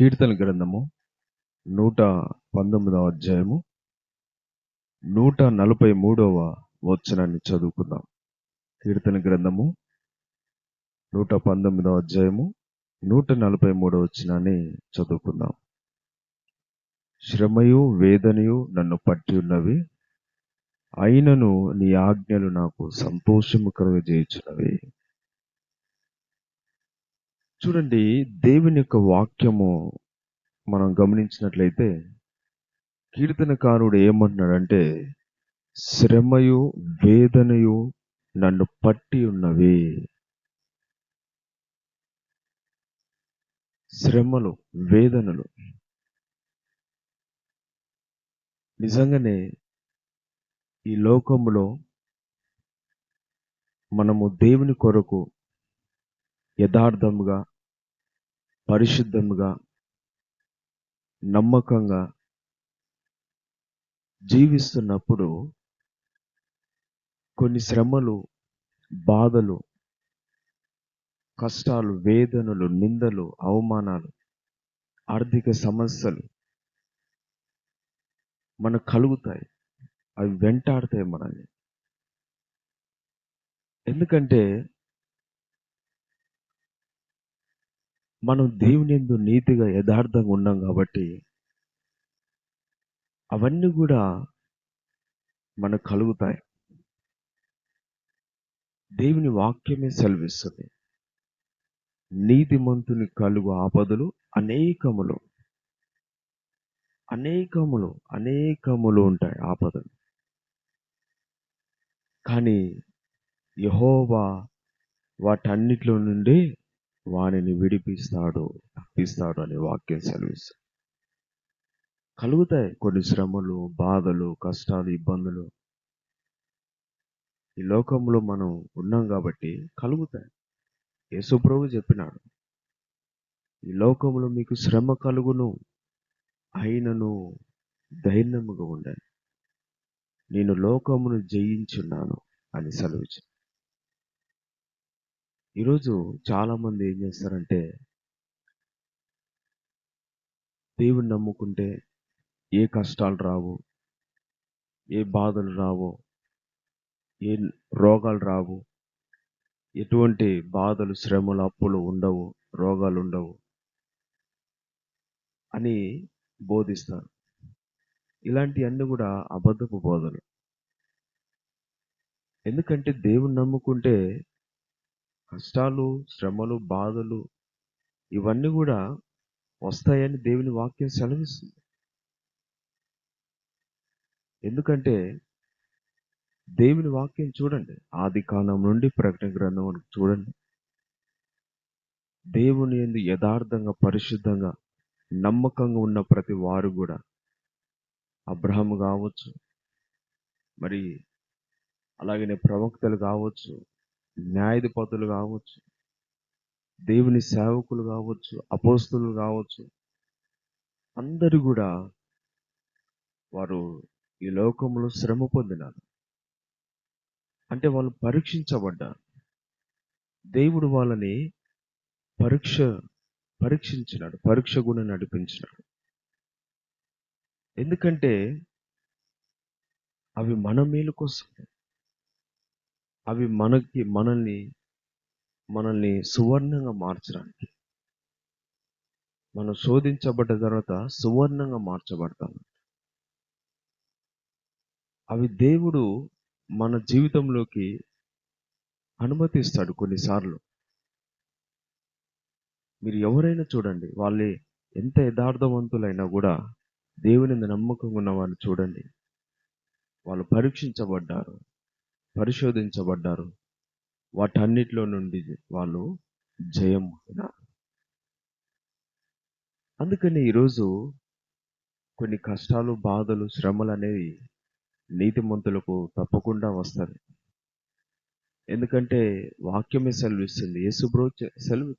కీర్తన గ్రంథము నూట పంతొమ్మిదవ అధ్యాయము నూట నలభై మూడవ వచనాన్ని చదువుకుందాం. కీర్తన గ్రంథము నూట పంతొమ్మిదవ అధ్యాయము నూట నలభై మూడవ వచనాన్ని చదువుకుందాం. శ్రమయు వేదనయు నన్ను పట్టి ఉన్నవి అయినను నీ ఆజ్ఞలు నాకు సంతోషము కలుగజేయుచున్నవి. చూడండి దేవుని యొక్క వాక్యము మనం గమనించినట్లయితే కీర్తనకారుడు ఏమంటున్నాడంటే శ్రమయు వేదనయు నన్ను పట్టి ఉన్నవి. శ్రమలు వేదనలు. నిజంగానే ఈ లోకములో మనము దేవుని కొరకు యథార్థముగా పరిశుద్ధముగా నమ్మకంగా జీవిస్తున్నప్పుడు కొన్ని శ్రమలు బాధలు కష్టాలు వేదనలు నిందలు అవమానాలు ఆర్థిక సమస్యలు మనకు కలుగుతాయి. అవి వెంటాడతాయి మనల్ని. ఎందుకంటే మనం దేవుని ఎందు నీతిగా యథార్థంగా ఉన్నాం కాబట్టి అవన్నీ కూడా మనకు కలుగుతాయి. దేవుని వాక్యమే సెలవిస్తుంది. నీతిమంతుని కలుగు ఆపదలు అనేకములు. అనేకములు అనేకములు ఉంటాయి ఆపదలు. కానీ యహోవా వాటన్నిటిలో నుండి వానిని విడిపిస్తాడు తప్పిస్తాడు అనే వాక్యం సెలవిస్తాడు కలుగుతాయి కొన్ని శ్రమలు బాధలు కష్టాలు ఇబ్బందులు. ఈ లోకంలో మనం ఉన్నాం కాబట్టి కలుగుతాయి. యేసుప్రభు చెప్పినాడు ఈ లోకంలో మీకు శ్రమ కలుగును అయినను ధైర్యముగా ఉండాలి నేను లోకమును జయించున్నాను అని సెలవిచ్చు ఈరోజు చాలామంది ఏం చేస్తారంటే దేవుని నమ్ముకుంటే ఏ కష్టాలు రావు ఏ బాధలు రావు ఏ రోగాలు రావు ఎటువంటి బాధలు శ్రమలు అప్పులు ఉండవు రోగాలు ఉండవు అని బోధిస్తారు. ఇలాంటివన్నీ కూడా అబద్ధపు బోధలు. ఎందుకంటే దేవుని నమ్ముకుంటే కష్టాలు శ్రమలు బాధలు ఇవన్నీ కూడా వస్తాయని దేవుని వాక్యం సెలవిస్తుంది. ఎందుకంటే దేవుని వాక్యం చూడండి. ఆది కాలం నుండి ప్రకటన గ్రంథం అని చూడండి. దేవుని ఎందు యథార్థంగా పరిశుద్ధంగా నమ్మకంగా ఉన్న ప్రతి వారు కూడా అబ్రహం కావచ్చు మరి అలాగనే ప్రవక్తలు కావచ్చు న్యాయాధిపతులు కావచ్చు దేవుని సేవకులు కావచ్చు అపోస్తులు కావచ్చు అందరూ కూడా వారు ఈ లోకంలో శ్రమ పొందినారు. అంటే వాళ్ళు పరీక్షించబడ్డారు. దేవుడు వాళ్ళని పరీక్ష పరీక్షించినాడు పరీక్ష కూడా నడిపించినాడు. ఎందుకంటే అవి మన మేలు కోసం. అవి మనకి మనల్ని మనల్ని సువర్ణంగా మార్చడానికి. మనం శోధించబడ్డ తర్వాత సువర్ణంగా మార్చబడతాం. అవి దేవుడు మన జీవితంలోకి అనుమతిస్తాడు కొన్నిసార్లు. మీరు ఎవరైనా చూడండి వాళ్ళే ఎంత యథార్థవంతులైనా కూడా దేవుని నమ్మకంగా ఉన్న వాళ్ళు చూడండి. వాళ్ళు పరీక్షించబడ్డారు. పరిశోధించబడ్డారు. వాటన్నిటిలో నుండి వాళ్ళు జయం అందుకని ఈరోజు కొన్ని కష్టాలు బాధలు శ్రమలు అనేవి నీతిమంతులకు తప్పకుండా వస్తుంది ఎందుకంటే వాక్యమే సెలవిస్తుంది. యేసుబ్రో సెలవు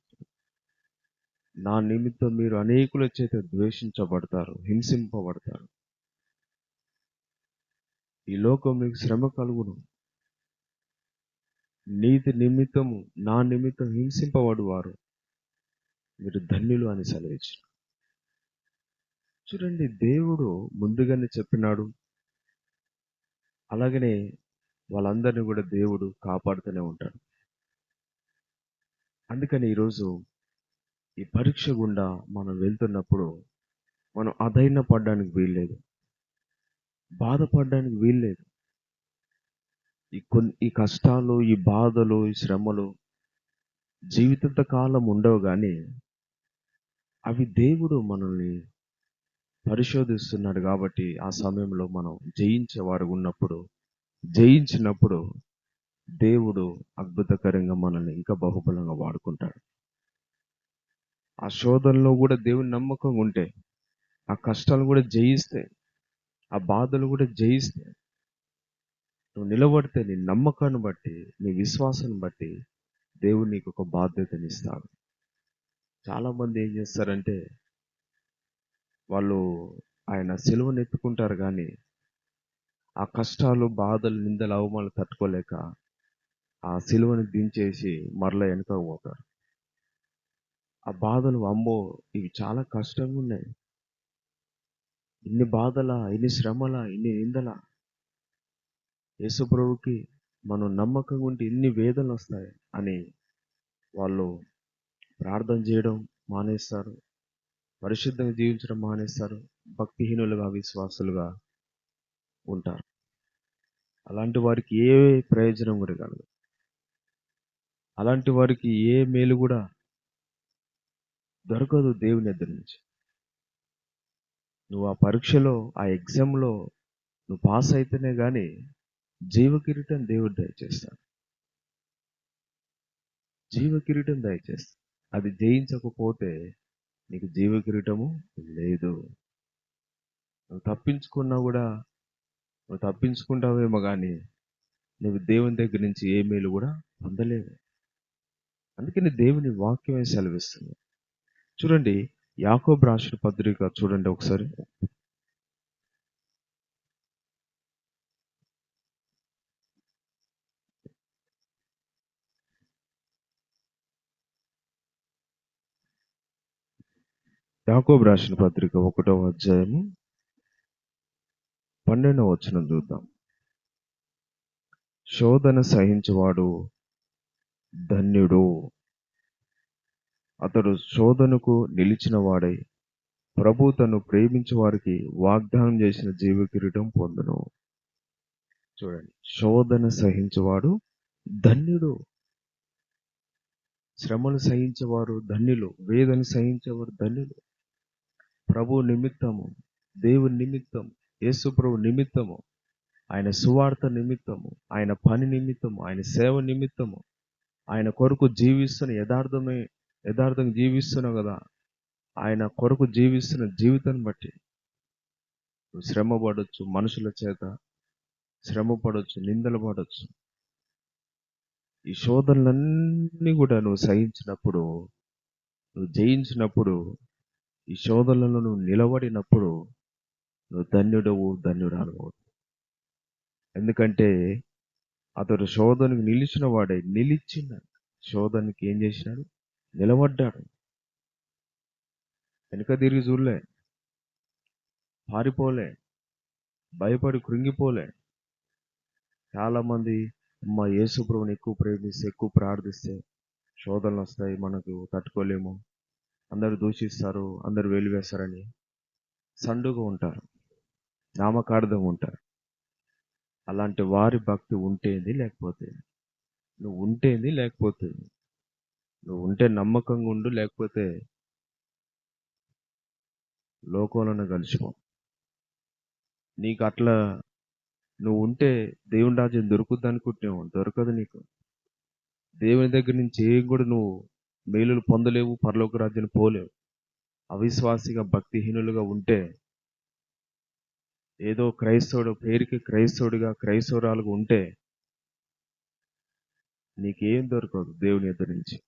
నా నిమిత్తం మీరు అనేకుల చేత ద్వేషించబడతారు హింసింపబడతారు. ఈ లోకం మీకు శ్రమ కలుగును. నీతి నిమిత్తము నా నిమిత్తం హింసింపబడు వారు మీరు ధన్యులు అని సెలవిచ్చు చూడండి దేవుడు ముందుగానే చెప్పినాడు. అలాగనే వాళ్ళందరినీ కూడా దేవుడు కాపాడుతూనే ఉంటాడు. అందుకని ఈరోజు ఈ పరీక్ష గుండా మనం వెళ్తున్నప్పుడు మనం అధైర్య పడడానికి వీల్లేదు. బాధపడడానికి వీల్లేదు. ఈ కొన్ని ఈ కష్టాలు ఈ బాధలు ఈ శ్రమలు జీవితంత కాలం ఉండవు కానీ అవి దేవుడు మనల్ని పరిశోధిస్తున్నాడు కాబట్టి ఆ సమయంలో మనం జయించేవారు ఉన్నప్పుడు జయించినప్పుడు దేవుడు అద్భుతకరంగా మనల్ని ఇంకా బహుబలంగా వాడుకుంటాడు. ఆ శోధనలో కూడా దేవుని నమ్మకం ఉంటే ఆ కష్టాలు కూడా జయిస్తే ఆ బాధలు కూడా జయిస్తే నువ్వు నిలబడితే నీ నమ్మకాన్ని బట్టి నీ విశ్వాసాన్ని బట్టి దేవుడు నీకు ఒక బాధ్యతనిస్తాడు. చాలా మంది ఏం చేస్తారంటే వాళ్ళు ఆయన సిలువను ఎత్తుకుంటారు కానీ ఆ కష్టాలు బాధలు నిందలు అవమానాలు తట్టుకోలేక ఆ సిలువను దించేసి మరల వెనుక పోతారు. ఆ బాధలు అమ్మో ఇవి చాలా కష్టంగా ఉన్నాయి. ఇన్ని బాధల ఇన్ని శ్రమల ఇన్ని నిందల. యేసుప్రభుకి మనం నమ్మకంగా ఉంటే ఎన్ని వేదనలు వస్తాయి అని వాళ్ళు ప్రార్థన చేయడం మానేస్తారు. పరిశుద్ధంగా జీవించడం మానేస్తారు. భక్తిహీనులుగా విశ్వాసులుగా ఉంటారు. అలాంటి వారికి ఏ ప్రయోజనం కూడా కలదు. అలాంటి వారికి ఏ మేలు కూడా దొరకదు దేవుని ఎదురు నుంచి. నువ్వు ఆ పరీక్షలో ఆ ఎగ్జామ్లో నువ్వు పాస్ అయితేనే కానీ జీవ కిరీటం దేవుడు దయచేస్తాడు. జీవ కిరీటం దయచేస్తాడు. అది జయించకపోతే నీకు జీవ కిరీటము లేదు. నువ్వు తప్పించుకున్నా కూడా నువ్వు తప్పించుకుంటావేమో కానీ నువ్వు దేవుని దగ్గర నుంచి ఏ మేలు కూడా పొందలేవు. అందుకని దేవుని వాక్యమే సెలవిస్తుంది. చూడండి యాకోబ్ రాసిన పత్రిక చూడండి ఒకసారి. యాకోబు రాసిన పత్రిక ఒకటో అధ్యాయము పన్నెండవ వచనం చూద్దాం. శోధన సహించువాడు ధన్యుడు. అతడు శోధనకు నిలిచిన వాడై ప్రభు తను ప్రేమించే వారికి వాగ్దానం చేసిన జీవ కిరీటం పొందును. చూడండి శోధన సహించేవాడు ధన్యుడు. శ్రమను సహించేవారు ధన్యులు వేదన సహించేవారు ధన్యులు. ప్రభు నిమిత్తము దేవుని నిమిత్తం యేసు ప్రభు నిమిత్తము ఆయన సువార్త నిమిత్తము ఆయన పని నిమిత్తము ఆయన సేవ నిమిత్తము ఆయన కొరకు జీవిస్తున్న యథార్థమే యథార్థంగా జీవిస్తున్నావు కదా ఆయన కొరకు జీవిస్తున్న జీవితాన్ని బట్టి నువ్వు శ్రమ పడవచ్చు మనుషుల చేత శ్రమ పడవచ్చు నిందలు పడవచ్చు ఈ శోధనలన్నీ కూడా నువ్వు సహించినప్పుడు నువ్వు జయించినప్పుడు ఈ శోధనలను నువ్వు నిలబడినప్పుడు నువ్వు ధన్యుడవు ధన్యురాలు ఎందుకంటే అతడు శోధనకు నిలిచిన వాడే. నిలిచిన శోధనకి ఏం చేసినాడు? నిలబడ్డాడు. వెనుక తిరిగి చూడలే. పారిపోలే. భయపడి కృంగిపోలే. చాలామంది మా యేసుప్రభుని ఎక్కువ ప్రేమిస్తే ఎక్కువ ప్రార్థిస్తే శోధనలు వస్తాయి మనకు తట్టుకోలేము. అందరు దూషిస్తారు అందరు వెలివేస్తారని సండుగా ఉంటారు నామకార్థం ఉంటారు. అలాంటి వారి భక్తి ఉంటేంది లేకపోతే నువ్వు ఉంటేంది లేకపోతే నువ్వు ఉంటే నమ్మకంగా ఉండు లేకపోతే లోకంలోనే కలిసిపో. నీకు అట్లా నువ్వు ఉంటే దేవుని రాజ్యం దొరుకుద్ది అనుకుంటున్నావు దొరకదు నీకు. దేవుని దగ్గర నుంచి ఏం కూడా నువ్వు మేలులు పొందలేవు పరలోక రాజ్యం పోలేవు. అవిశ్వాసిగా భక్తిహీనులుగా ఉంటే ఏదో క్రైస్తవుడు పేరుకి క్రైస్తవుడిగా క్రైస్తవురాలుగా ఉంటే నీకేం దొరకదు దేవుని ఎదురు నుంచి.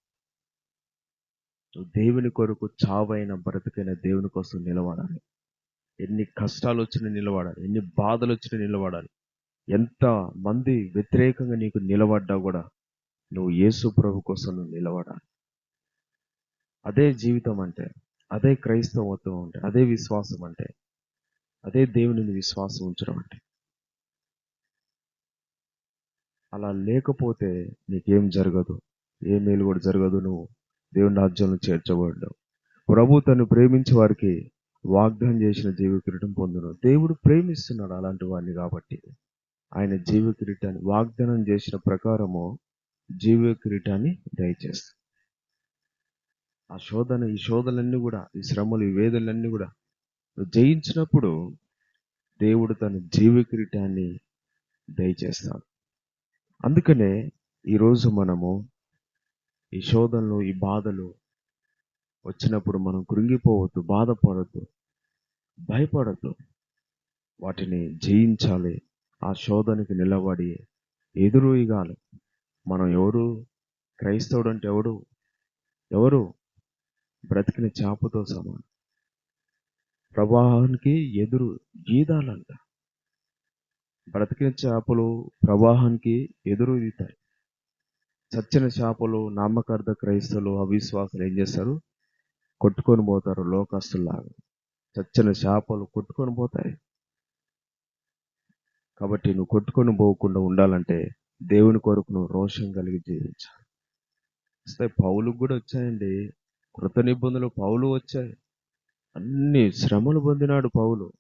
నువ్వు దేవుని కొరకు చావైన బ్రతికైన దేవుని కోసం నిలబడాలి. ఎన్ని కష్టాలు వచ్చినా నిలబడాలి ఎన్ని బాధలు వచ్చినా నిలబడాలి. ఎంత మంది వ్యతిరేకంగా నీకు నిలబడ్డా కూడా నువ్వు యేసు ప్రభు కోసం నువ్వు నిలబడాలి. అదే జీవితం అంటే అదే క్రైస్తవత్వం అంటే అదే విశ్వాసం అంటే అదే దేవుని విశ్వాసం ఉంచడం అంటే. అలా లేకపోతే నీకేం జరగదు ఏ మేలు కూడా జరగదు నువ్వు. దేవుని రాజ్యంలో చేర్చబడ్డావు. ప్రభు తను ప్రేమించే వారికి వాగ్దానం చేసిన జీవ కిరీటం పొందును. దేవుడు ప్రేమిస్తున్నాడు అలాంటి వాడిని కాబట్టి. ఆయన జీవ కిరీటాన్ని వాగ్దానం చేసిన ప్రకారము జీవ కిరీటాన్ని దయచేస్తాడు. ఆ శోధన ఈ శోధనలన్నీ కూడా ఈ శ్రమలు ఈ వేదనలన్నీ కూడా నువ్వు జయించినప్పుడు దేవుడు తన జీవ కిరీటాన్ని దయచేస్తాడు. అందుకనే ఈరోజు మనము ఈ శోధనలు ఈ బాధలు వచ్చినప్పుడు మనం కృంగిపోవద్దు బాధపడద్దు భయపడద్దు. వాటిని జయించాలి. ఆ శోధనకి నిలబడి ఎదురుగాలి మనం ఎవరు? క్రైస్తవుడు అంటే ఎవడు ఎవరు? బ్రతికిన చేపతో సమానం. ప్రవాహానికి ఎదురు ఈదాలంట బ్రతికిన చేపలు ప్రవాహానికి ఎదురు ఈతాయి. చచ్చిన చేపలు నామకార్థ క్రైస్తవులు అవిశ్వాసులు ఏం చేస్తారు? కొట్టుకొని పోతారు లోకస్తులాగా చచ్చిన చేపలు కొట్టుకొని పోతాయి. కాబట్టి నువ్వు కొట్టుకొని పోకుండా ఉండాలంటే దేవుని కొరకు నువ్వు రోషం కలిగి జీవించాలి. వస్తే పౌలకు కూడా వచ్చాయండి. కృత నిబంధనలు పౌలు వచ్చాయి. అన్ని శ్రమలు పొందినాడు పౌలు.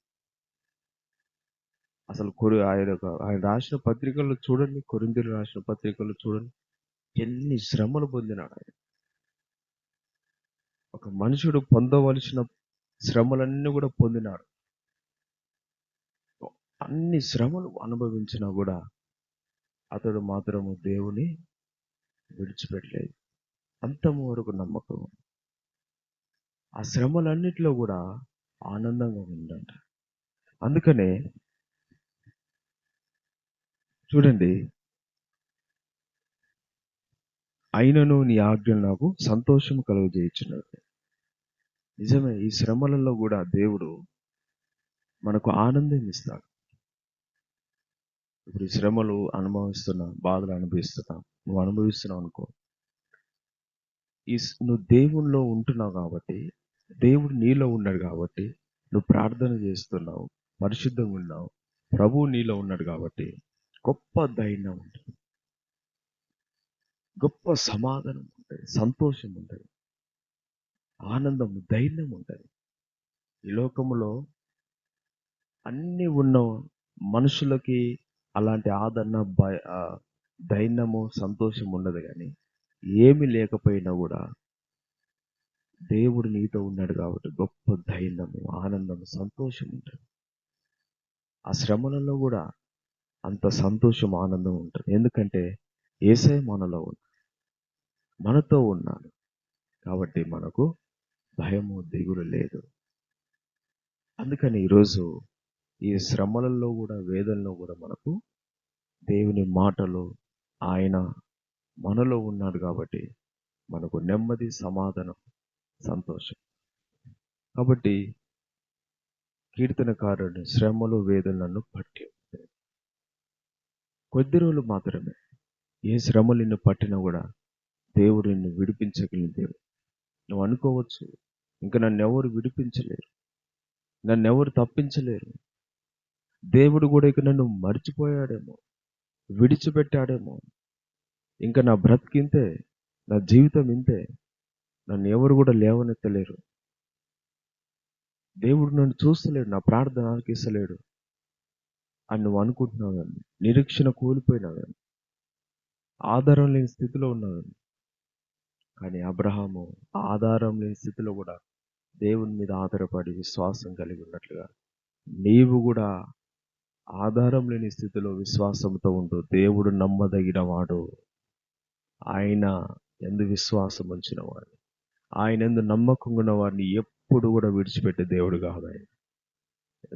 అసలు కొరి ఆయన ఆయన రాసిన పత్రికల్లో చూడండి కొరిందులు రాసిన పత్రికల్లో చూడండి. ఎన్ని శ్రమలు పొందినాడు ఆయన. ఒక మనుషుడు పొందవలసిన శ్రమలన్నీ కూడా పొందినాడు. అన్ని శ్రమలు అనుభవించినా కూడా అతడు మాత్రము దేవుని విడిచిపెట్టలేదు. అంతము వరకు నమ్మకం ఆ శ్రమలన్నిటిలో కూడా ఆనందంగా ఉందంట. అందుకనే చూడండి. అయినను నీ ఆజ్ఞలు నాకు సంతోషం కలుగజేయించినది నిజమే ఈ శ్రమలలో కూడా దేవుడు మనకు ఆనందం ఇస్తాడు. ఇప్పుడు ఈ శ్రమలు అనుభవిస్తున్నా బాధలు అనుభవిస్తున్నా నువ్వు అనుభవిస్తున్నావు అనుకో. ఈ నువ్వు దేవుణ్ణిలో ఉంటున్నావు కాబట్టి దేవుడు నీలో ఉన్నాడు కాబట్టి నువ్వు ప్రార్థన చేస్తున్నావు పరిశుద్ధంగా ఉన్నావు. ప్రభువు నీలో ఉన్నాడు కాబట్టి గొప్ప ధైర్యం ఉంటుంది. గొప్ప సమాధానం ఉంటుంది సంతోషం ఉంటుంది ఆనందం ధైర్యం ఉంటుంది. ఈ లోకంలో అన్నీ ఉన్న మనుషులకి అలాంటి ఆదరణ భయ ధైర్యము సంతోషం ఉండదు కానీ ఏమి లేకపోయినా కూడా దేవుడు నీతో ఉన్నాడు కాబట్టి గొప్ప ధైర్యము ఆనందము సంతోషం ఉంటుంది. ఆ శ్రమలలో కూడా అంత సంతోషం ఆనందం ఉంటుంది. ఎందుకంటే ఏసై మనలో ఉన్నాడు మనతో ఉన్నాడు కాబట్టి మనకు భయము దిగులు లేదు. అందుకని ఈరోజు ఈ శ్రమలలో కూడా వేదనలో కూడా మనకు దేవుని మాటలు ఆయన మనలో ఉన్నాడు కాబట్టి మనకు నెమ్మది సమాధానం సంతోషం. కాబట్టి కీర్తనకారుని శ్రమలు వేదనలను పట్టి కొద్ది రోజులు మాత్రమే. ఏ శ్రమలు నిన్ను పట్టినా కూడా దేవుడు నిన్ను విడిపించగలిగిన దేవుడు. నువ్వు అనుకోవచ్చు ఇంకా నన్ను ఎవరు విడిపించలేరు. నన్ను ఎవరు తప్పించలేరు. దేవుడు కూడా ఇక నన్ను మర్చిపోయాడేమో విడిచిపెట్టాడేమో. ఇంకా నా బ్రతికింతే నా జీవితం ఇంతే. నన్ను ఎవరు కూడా లేవనెత్తలేరు. దేవుడు నన్ను చూస్తలేడు నా ప్రార్థన ఆలకిస్తలేడు అని నువ్వు అనుకుంటున్నావు కానీ నిరీక్షణ కోల్పోయినావు కానీ ఆధారం లేని స్థితిలో ఉన్నావు కానీ అబ్రహాము ఆధారం లేని స్థితిలో కూడా దేవుని మీద ఆధారపడి విశ్వాసం కలిగి ఉన్నట్లుగా నీవు కూడా ఆధారం లేని స్థితిలో విశ్వాసంతో ఉండు. దేవుడు నమ్మదగిన వాడు. ఆయన ఎందు విశ్వాసం ఉంచినవాడు ఆయన ఎందు నమ్మకం ఉన్న వారిని ఎప్పుడు కూడా విడిచిపెట్టే దేవుడు కాదు ఆయన.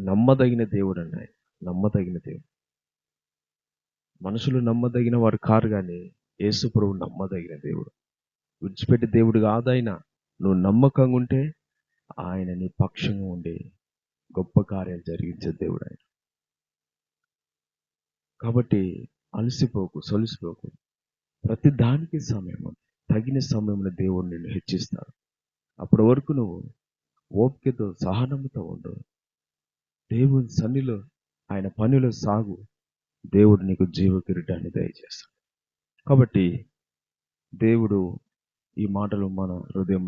నమ్మదగిన దేవుడు అండి ఆయన. నమ్మదగిన దేవుడు. మనుషులు నమ్మదగిన వారు కారు కానీ యేసుప్రభు నమ్మదగిన దేవుడు. విడిచిపెట్టే దేవుడు కాదైనా నువ్వు నమ్మకంగా ఉంటే ఆయన నీ పక్షంగా ఉండి గొప్ప కార్యాలు జరిగించే దేవుడు ఆయన. కాబట్టి అలసిపోకు సొలిసిపోకు. ప్రతి దానికి సమయం ఉంది. తగిన సమయంలో దేవుడు నిన్ను హెచ్చిస్తాడు. అప్పటి వరకు నువ్వు ఓపికతో సహనంతో ఉండు. దేవుని సన్నిలో ఆయన పనిలో సాగు. దేవుడు నీకు జీవ కిరీటాన్ని దయచేస్తాడు. కాబట్టి దేవుడు ఈ మాటలు మన హృదయంలో